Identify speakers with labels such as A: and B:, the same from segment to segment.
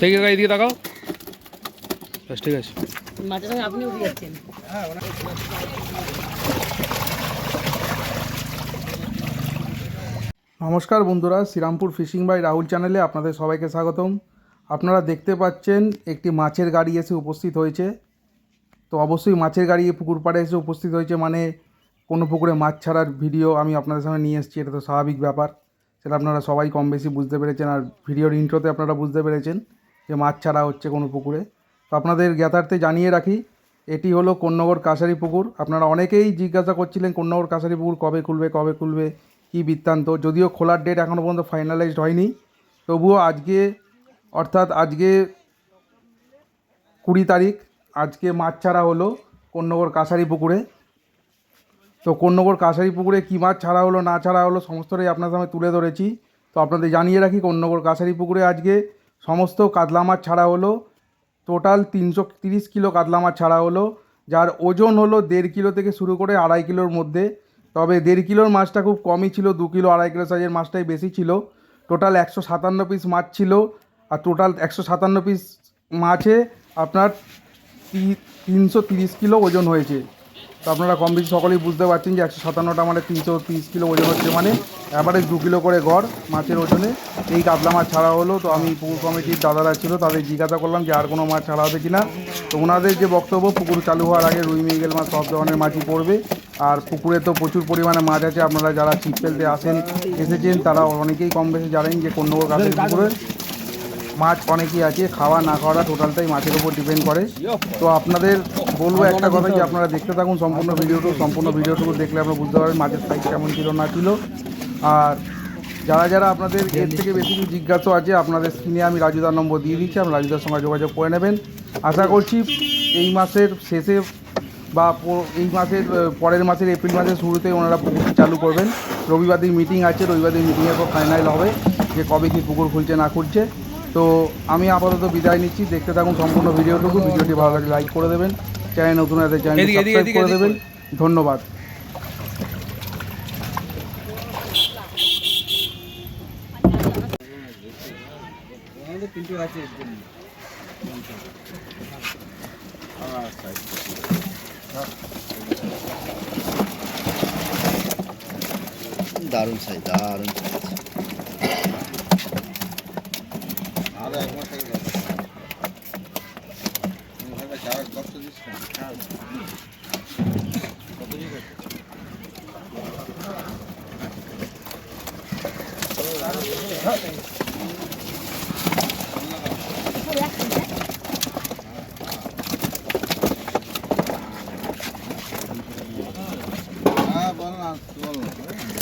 A: থেকে আছে দিকে তাকাও। ব্যাস ঠিক আছে।
B: সঙ্গে আপনি উঠে যাচ্ছেন।
C: নমস্কার বন্ধুরা শ্রীরামপুর ফিশিং বাই রাহুল চ্যানেলে আপনাদের সবাইকে স্বাগতম। আপনারা দেখতে পাচ্ছেন একটি মাছের গাড়ি এসে উপস্থিত হয়েছে। তো অবশ্যই মাছের গাড়ি পুকুর পাড়ে এসে উপস্থিত হয়েছে মানে কোনো পুকুরে মাছ ছাড়ার ভিডিও আমি আপনাদের সামনে নিয়ে এসেছি এটা তো স্বাভাবিক ব্যাপার। সেটা আপনারা সবাই কম বেশি বুঝতে পেরেছেন আর ভিডিওর ইন্ট্রোতে আপনারা বুঝতে পেরেছেন। যে মাছ ছাড়া হচ্ছে কোনো পুকুরে। তো আপনাদের জ্ঞাতার্থে জানিয়ে রাখি, এটি হলো কন্যগর কাছারি পুকুর। আপনারা অনেকেই জিজ্ঞাসা করছিলেন কন্যগর কাছারি পুকুর কবে খুলবে কবে খুলবে, কী বৃত্তান্ত? যদিও খোলার ডেট এখনও পর্যন্ত ফাইনালাইজড হয়নি। তবুও আজকে, অর্থাৎ আজকে কুড়ি তারিখ, আজকে মাছ ছাড়া হলো কন্যগর কাছারি পুকুরে। তো কন্যগর কাছারি পুকুরে কী মাছ ছাড়া হলো, না ছাড়া হলো, সমস্তটাই আপনার সামনে তুলে ধরেছি। তো আপনাদের জানিয়ে রাখি কন্যগর কাছারি পুকুরে আজকে সমস্ত কাতলা মাছ ছাড়া হলো টোটাল তিনশো তিরিশ কিলো কাতলা মাছ ছাড়া হলো, যার ওজন হলো দেড় কিলো থেকে শুরু করে আড়াই কিলোর মধ্যে। তবে দেড় কিলোর মাছটা খুব কমই ছিল, দু কিলো আড়াই কিলো সাইজের মাছটাই বেশি ছিল। টোটাল একশো সাতান্ন পিস মাছ ছিল, আর টোটাল একশো সাতান্ন পিস মাছে আপনার তিনশো তিরিশ কিলো ওজন হয়েছে। তো আপনারা কম বেশি সকলেই বুঝতে পারছেন যে একশো সাতান্নটা মানে তিনশো তিরিশ কিলো ওজন হচ্ছে মানে অ্যাভারেজ দু কিলো করে গড় মাছের ওজনে। এই কাতলা মাছ ছাড়া হলো, তো আমি পুকুর কমিটির দাদারা ছিল, তাদের জিজ্ঞাসা করলাম যে আর কোনো মাছ ছাড়া হবে কি না তো ওনাদের যে বক্তব্য, পুকুর চালু হওয়ার আগে রুই, মৃগেল মাছ সব ধরনের মাছই পড়বে। আর পুকুরে তো প্রচুর পরিমাণে মাছ আছে, আপনারা যারা ছিপ ফেলতে আসেন, এসেছেন, তারা অনেকেই কম বেশি জানেন যে কন্যগর কাছের পুকুরে। মাছ অনেকই আছে, খাওয়া না খাওয়াটা টোটালটাই মাছের উপর ডিপেন্ড করে। তো আপনাদের বলব একটা কথা যে আপনারা দেখতে থাকুন সম্পূর্ণ ভিডিওটুকু সম্পূর্ণ ভিডিওটুকু দেখলে আপনারা বুঝতে পারবেন মাছের সাইজ কেমন ছিল না ছিল। আর যারা যারা আপনাদের এর থেকে বেশি কিছু জিজ্ঞাসা আছে, আপনাদের স্ক্রিনে আমি রাজুদার নম্বর দিয়ে দিচ্ছি আপনারা রাজুদার সঙ্গে যোগাযোগ করে নেবেন। আশা করছি এই মাসের শেষে বা এই মাসের পরের মাসের এপ্রিল মাসের শুরুতে ওনারা পুকুরটি চালু করবেন। রবিবার দিন মিটিং আছে, রবিবার দিন মিটিংয়ের পর ফাইনাল হবে, যে কবে কি পুকুর খুলছে না খুলছে। তো আমি আপাতত বিদায় নিচ্ছি। দেখতে থাকুন সম্পূর্ণ ভিডিওটুকু। ভিডিওটি ভালো লাগলে লাইক করে দেবেন। চ্যানেল নতুন আছে চ্যানেল সাবস্ক্রাইব করে দেবেন। ধন্যবাদ।
D: দারুণ সাইজ দারুণ। Size
E: Vai Ah, bola
A: lá, bola lá.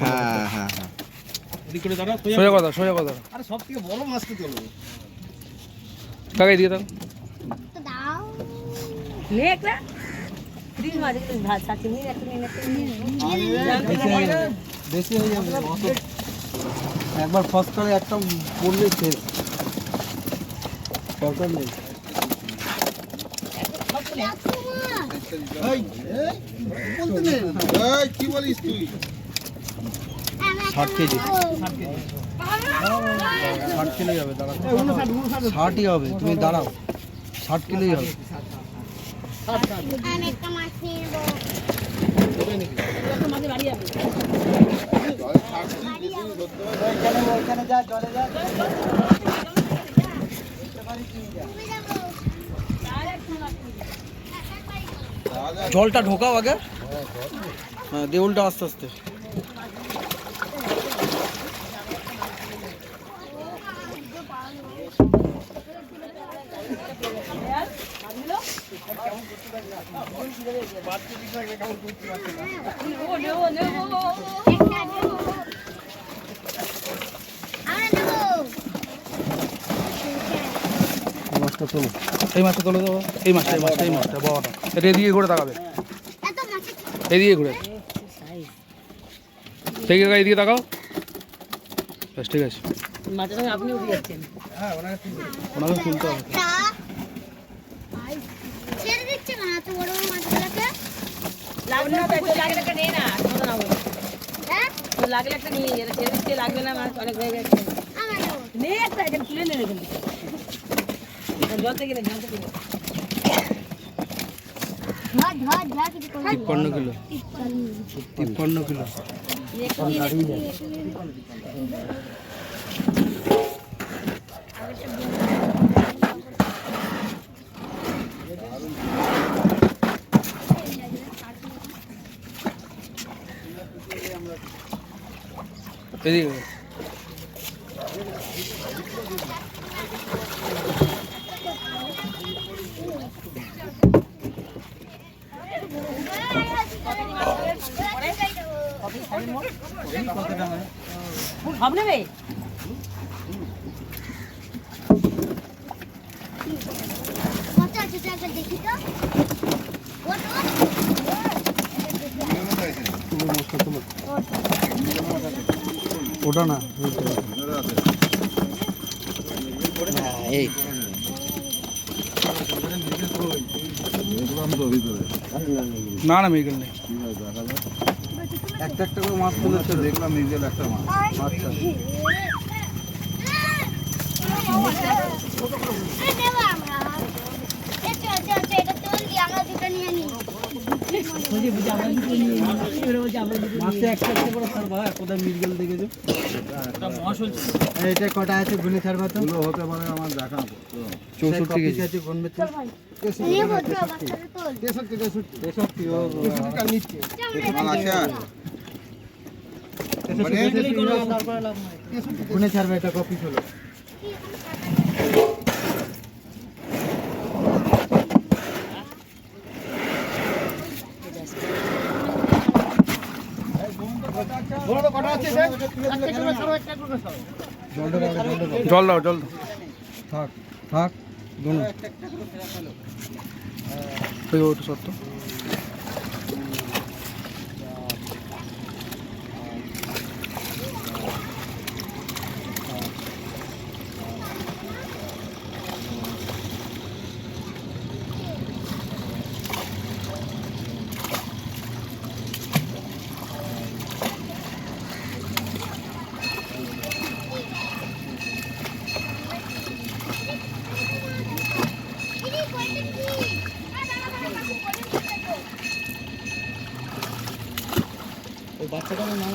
D: হ্যাঁ হ্যাঁ হ্যাঁ।
A: সোজা কথা সোজা কথা।
D: আরে সব থেকে বড় মাছ তো তোলো
A: কাকাই দিয়ে দাও।
E: দাও
B: নে একটা দিন মাঝে ভাত সাথে নিয়ে একটা নিয়ে একটা
D: বেশি হয়ে যাবে অত একবার ফস করে একটা পড়লে শেষ। দরকার নেই। কি ষাট কেজি। ষাট কিলোই হবে, দাঁড়াও। ষাটই হবে, তুমি দাঁড়াও। ষাট কিলোই হবে।
E: আমি একটা মাছ নিয়ে নেব
B: মাঝে বাড়ি যাবে
E: ডুবে যাব
D: জলটা ঢোকাও আগে হ্যাঁ দেউলটা আস্তে আস্তে
B: নেব নেব নেব
E: একটা নেব। আমরা নেব।
D: মাছটা তোলো।
A: এই মাছটা তোলে দেবো এই মাছটা এই মাছটা এই মাছটা বাবাটা। এটা এদিকে ঘুরে তাকাবে।
E: এত
A: এদিকে ঘুরে। ঠিক আছে এদিকে তাকাও। বেশ ঠিক আছে।
B: মাছের সঙ্গে আপনি উঠে যাচ্ছেন।
A: ওনাকে তুলতে হবে।
B: লাগলে একটা
E: হ্যাঁ?
B: নিয়ে দিচ্ছে লাগবে না মাছ অনেক হয়ে গেছে। নে একটা তুলে নে এখানে
A: তিপ্পান্ন কিলো। তিপ্পান্ন কিলো। এদিকে।
B: সব নেবে
E: দেখি তো।
D: ওটা না। এই।
A: না না মেঘেল নেই।
D: একটা একটা করে মাছ তুলেছে দেখলাম নিজের একটা মাছ আচ্ছা। মাছটা একটা একটা করে ছাড়বা কোথায় মির্গেল দেখেছ এটা কটা আছে গুনে ছাড়বা তো হতে পারে আমার দেখা চৌষট্টি কেজি আছে গুনবে তো। তেষট্টি তেষট্টি তেষট্টি নিচ্ছে গুনে ছাড়বে এটা কপি হলো
A: জল দাও জল দাও।
D: থাক থাক দুনো।
A: ওই ওটা সত্য
E: দিদি, কয়টা কি? আ, দাঁড়া, দাঁড়া, দাঁড়া, কয়টা কি দেখো?
D: ওই বাচ্চাটা নাম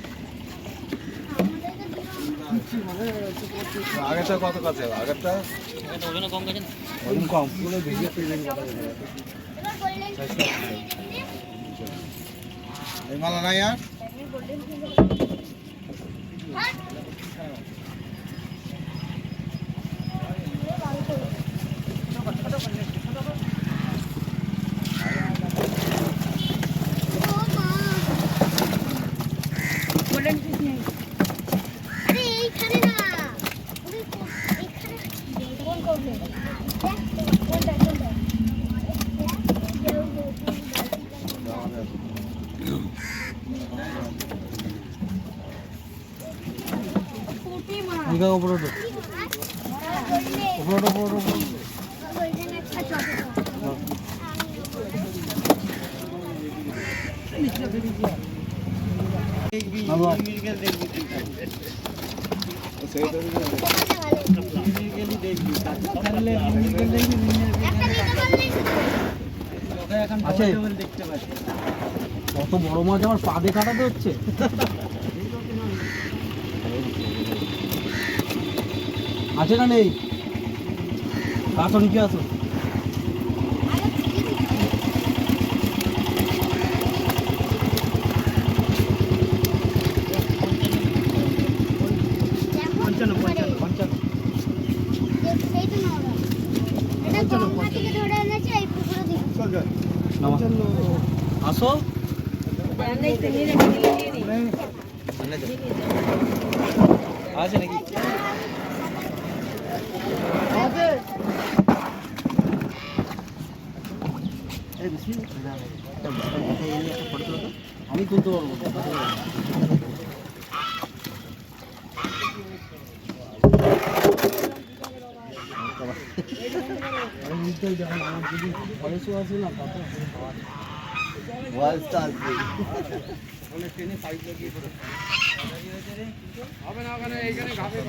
D: আগেরটা কত কাছে? আগেরটা? ওজন কম। পুরো
E: ভিজে বললেন
D: এই মালা নাই আর? ఇక
E: ఇప్పుడు ఇప్పుడు ఇప్పుడు Allah.
D: আছে
F: কত বড় মাছ আমার পা দিয়ে কাটাতে হচ্ছে? আছে না নেই আসুন কি আসুন
D: পঞ্চান্ন পঞ্চান্ন সেই তো না ওরা। এটা গঙ্গা থেকে ধরে এনেছে এই পুকুরে দিচ্ছে
F: আসো। আছে নাকি? আমি তুলতে পারব। বয়সও আছে না কত বয়স তো আছে
G: হবে না ওখানে এইখানে ঘাপে